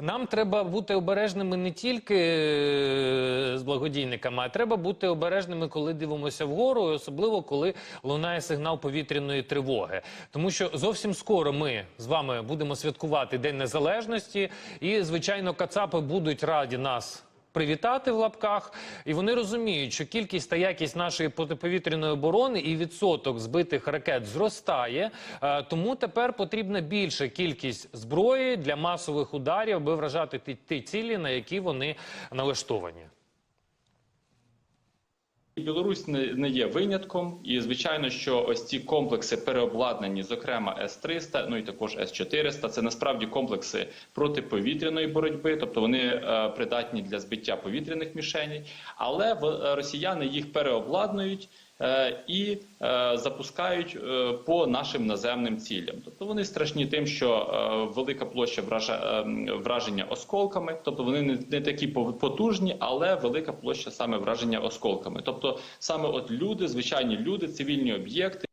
нам треба бути обережними не тільки е, з благодійниками, а треба бути обережними, коли дивимося вгору, особливо коли лунає сигнал повітряної тривоги. Тому що зовсім скоро ми з вами будемо святкувати День Незалежності, і звичайно, кацапи будуть раді нас. Привітати в лапках, і вони розуміють, що кількість та якість нашої протиповітряної оборони і відсоток збитих ракет зростає. Е, Тому тепер потрібна більша кількість зброї для масових ударів, аби вражати ті, ті цілі, на які вони налаштовані. Білорусь не, не є винятком, і звичайно, що ось ці комплекси переобладнані, зокрема С-300, ну і також С-400, це насправді комплекси протиповітряної боротьби, тобто вони е, придатні для збиття повітряних мішеней, але в, е, росіяни їх переобладнують. Е, І е, запускають е, по нашим наземним цілям, тобто вони страшні тим, що велика площа враження осколками, тобто вони не, такі потужні, але велика площа саме враження осколками. Тобто саме от люди, звичайні люди, цивільні об'єкти.